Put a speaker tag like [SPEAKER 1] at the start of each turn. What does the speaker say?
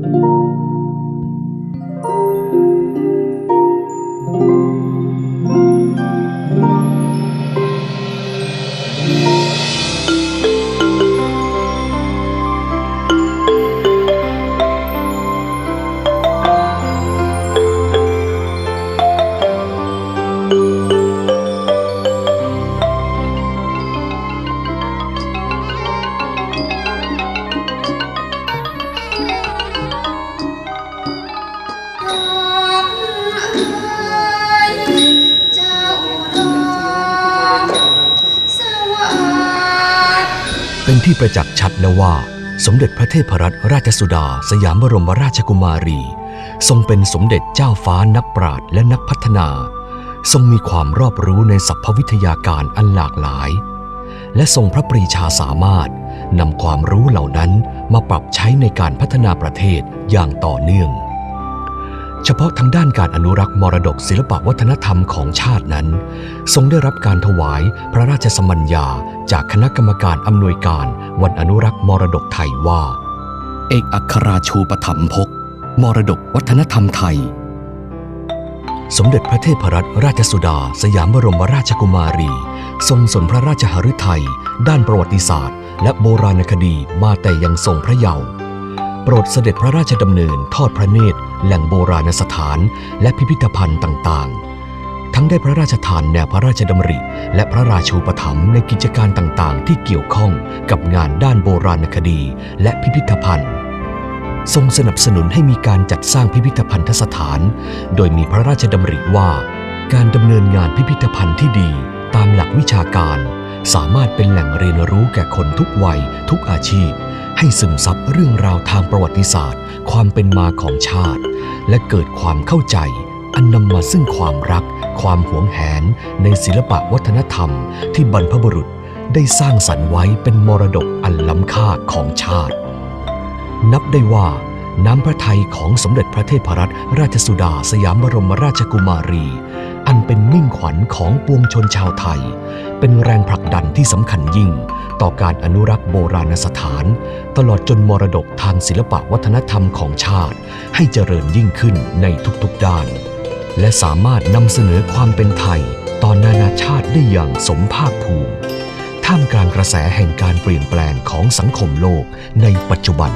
[SPEAKER 1] เจ้
[SPEAKER 2] เป็นที่ประจักษ์ชัดแล้วว่า สมเด็จพระเทพรัตนราชสุดา สยามบรมราชกุมารี ทรงเป็นสมเด็จเจ้าฟ้านักปราชญ์และนักพัฒนา ทรงมีความรอบรู้ในสรรพวิทยาการอันหลากหลาย และทรงพระปรีชาสามารถนำความรู้เหล่านั้นมาปรับใช้ในการพัฒนาประเทศอย่างต่อเนื่อง เฉพาะทางด้านการอนุรักษ์มรดกศิลปวัฒนธรรมของชาตินั้น ทรงได้รับการถวายพระราชสมัญญาจากคณะกรรมการอำนวยการวันอนุรักษ์มรดกไทยว่า เอกอัครราชูปถัมภกมรดกวัฒนธรรมไทย สมเด็จพระเทพรัตนราชสุดา สยามบรมราชกุมารี ทรงสนพระราชหฤทัยด้านประวัติศาสตร์ และโบราณคดีมาแต่ยังทรงพระเยาว์โป รดเสด็จพระราชดำเนินทอดพระเนตรแหล่งโบราณสถานและพิพิธภัณฑ์ต่างๆ ทั้งได้พระราชทานแนวพระราชดำริ และพระราชูปถัมภ์ในกิจการต่างๆ ที่เกี่ยวข้องกับงานด้านโบราณคดี และพิพิธภัณฑ์ ทรงสนับสนุนให้มีการจัดสร้างพิพิธภัณฑสถาน โดยมีพระราชดำริว่า การดำเนินงานพิพิธภัณฑ์ที่ดีตามหลักวิชาการ สามารถเป็นแหล่งเรียนรู้แก่คนทุกวัยทุกอาชีพ ให้ซึมซับเรื่องราวทางประวัติศาสตร์ ความเป็นมาของชาติ และเกิดความเข้าใจ อันนำมาซึ่งความรัก ความหวงแหน ในศิลปะวัฒนธรรม ที่บรรพบุรุษได้สร้างสรรค์ไว้เป็นมรดกอันล้ำค่าของชาติ นับได้ว่า น้ำพระทัยของสมเด็จพระเทพรัตนราชสุดาสยามบรมราชกุมารี อันเป็นมิ่งขวัญของปวงชนชาวไทย เป็นแรงผลักดันที่สำคัญยิ่ง ต่อการอนุรักษ์โบราณสถาน ตลอดจนมรดกทางศิลปะวัฒนธรรมของชาติ ให้เจริญยิ่งขึ้นในทุกๆด้าน และสามารถนำเสนอความเป็นไทยต่อนานาชาติได้อย่างสมภาคภูมิ ท่ามกลางกระแสแห่งการเปลี่ยนแปลงของสังคมโลกในปัจจุบัน